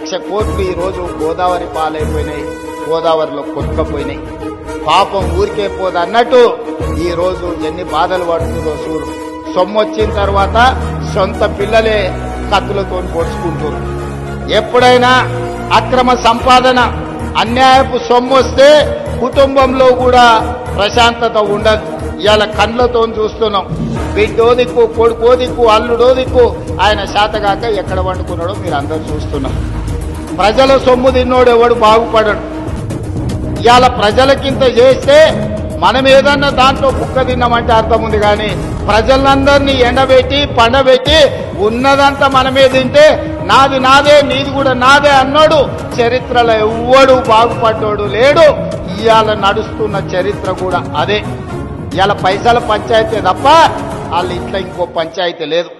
లక్ష కోట్లు ఈ రోజు గోదావరి పాలైపోయినాయి గోదావరిలో కొట్టుకపోయినాయి. పాపం ఊరికే పోదు అన్నట్టు ఈరోజు ఎన్ని బాధలు పడుతుందో చూడు. సొమ్ము వచ్చిన తర్వాత సొంత పిల్లలే కత్తులతో పొడుచుకుంటారు ఎప్పుడైనా అక్రమ సంపాదన అన్యాయపు సొమ్ము వస్తే కుటుంబంలో కూడా ప్రశాంతత ఉండదు. ఇవాళ కండ్లతో చూస్తున్నాం. బిడ్డో దిక్కు కొడుకో దిక్కు అల్లుడో దిక్కు. ఆయన శాతగాక ఎక్కడ వండుకున్నాడో మీరు అందరూ చూస్తున్నారు. ప్రజల సొమ్ము తిన్నోడు ఎవడు బాగుపడడు. ఇవాళ ప్రజలకింత చేస్తే మనం ఏదన్నా దాంట్లో కుక్క తిన్నామంటే అర్థం ఉంది కానీ ప్రజలందరినీ ఎండబెట్టి పండబెట్టి ఉన్నదంతా మనమే తింటే నాది నాదే నీది కూడా నాదే అన్నాడు. చరిత్రలో ఎవ్వడు బాగుపడ్డాడు లేడు. ఇవాళ నడుస్తున్న చరిత్ర కూడా అదే. ఇవాళ పైసల పంచాయతీ తప్ప వాళ్ళ ఇంట్లో ఇంకో పంచాయతీ లేదు.